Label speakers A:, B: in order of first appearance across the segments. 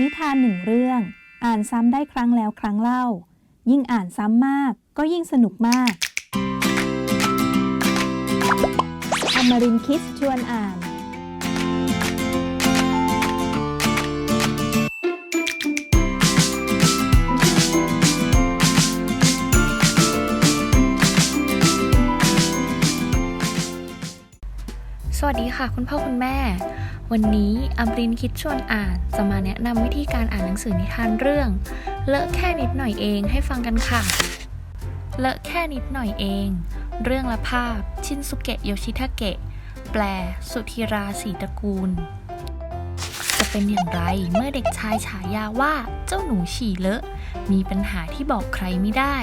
A: นิทานหนึ่งเรื่อง อ่านซ้ำได้ครั้งแล้วครั้งเล่า ยิ่งอ่านซ้ำมากก็ยิ่งสนุกมากอมรินคิดชวนอ่าน
B: สวัสดีค่ะ คุณพ่อคุณแม่ วันนี้อัมรินคิดชวนอ่านจะมาแนะนำวิธีการอ่านหนังสือนิทานเรื่อง เลอะแค่นิดหน่อยเองให้ฟังกันค่ะ เลอะแค่นิดหน่อยเอง เรื่องและภาพ ชินสุเกะโยชิทาเกะ แปล สุธีราสีตระกูล จะเป็นอย่างไรเมื่อเด็กชายฉายาว่าเจ้าหนูฉี่เลอะ มีปัญหาที่บอกใครไม่ได้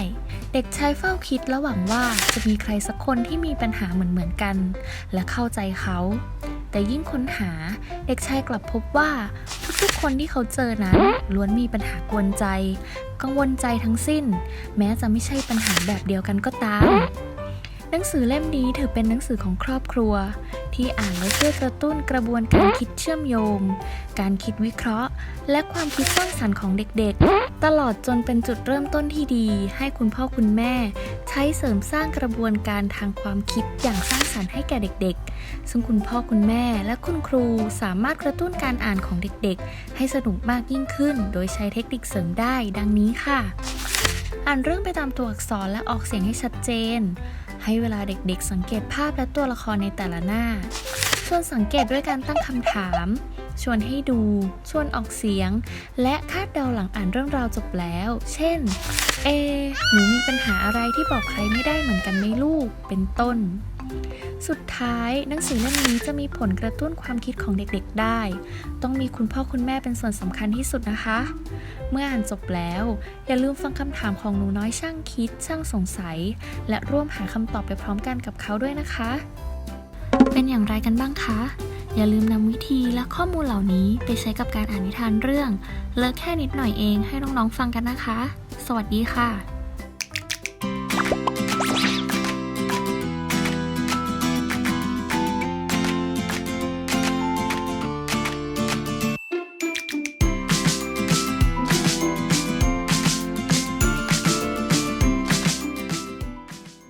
B: เด็กชายเฝ้าคิดและหวังว่าจะมีใครสักคนที่มีปัญหาเหมือนเหมือนๆกัน และเข้าใจเขา แต่ยิ่งค้นหา เด็กชายกลับพบว่า ทุกๆคนที่เขาเจอนั้นล้วนมีปัญหากวนใจ กังวลใจทั้งสิ้น แม้จะไม่ใช่ปัญหาแบบเดียวกันก็ตามหนังสือเล่มนี้ถือเป็นหนังสือของครอบครัว ที่อ่านแล้วช่วยกระตุ้นกระบวนการคิดเชื่อมโยง การคิดวิเคราะห์ และความคิดสร้างสรรค์ของเด็กๆ ตลอดจนเป็นจุดเริ่มต้นที่ดี ให้คุณพ่อคุณแม่ ใช้เสริมสร้างกระบวนการทางความคิดอย่างสร้างสรรค์ให้แก่เด็กๆ ซึ่งคุณพ่อคุณแม่และคุณครูสามารถกระตุ้นการอ่านของเด็กๆ ให้สนุกมากยิ่งขึ้น โดยใช้เทคนิคเสริมได้ดังนี้ค่ะ อ่านเรื่องไปตามตัวอักษรและออกเสียงให้ชัดเจน ให้เวลาเด็กๆ สังเกตภาพและตัวละครในแต่ละหน้า ชวนสังเกตด้วยการตั้งคำถาม ชวนให้ดู ชวนออกเสียง และคาดเดาหลังอ่านเรื่องราวจบแล้ว เช่น เอ หนูมีปัญหาอะไรที่บอกใครไม่ได้เหมือนกันไหมลูก เป็นต้น สุดท้ายหนังสือเล่มนี้จะมีผลกระตุ้นความคิดของเด็กๆได้ ต้องมีคุณพ่อคุณแม่เป็นส่วนสำคัญที่สุดนะคะ เมื่ออ่านจบแล้ว อย่าลืมฟังคำถามของหนูน้อยช่างคิด ช่างสงสัย และร่วมหาคำตอบไปพร้อมกันกับเขาด้วยนะคะ เป็นอย่างไรกันบ้างคะอย่าลืมนำวิธีและข้อมูลเหล่านี้ไปใช้กับการอ่านนิทานเรื่อง เลิกแค่นิดหน่อยเองให้น้องๆฟังกันนะคะ สวัสดีค่ะ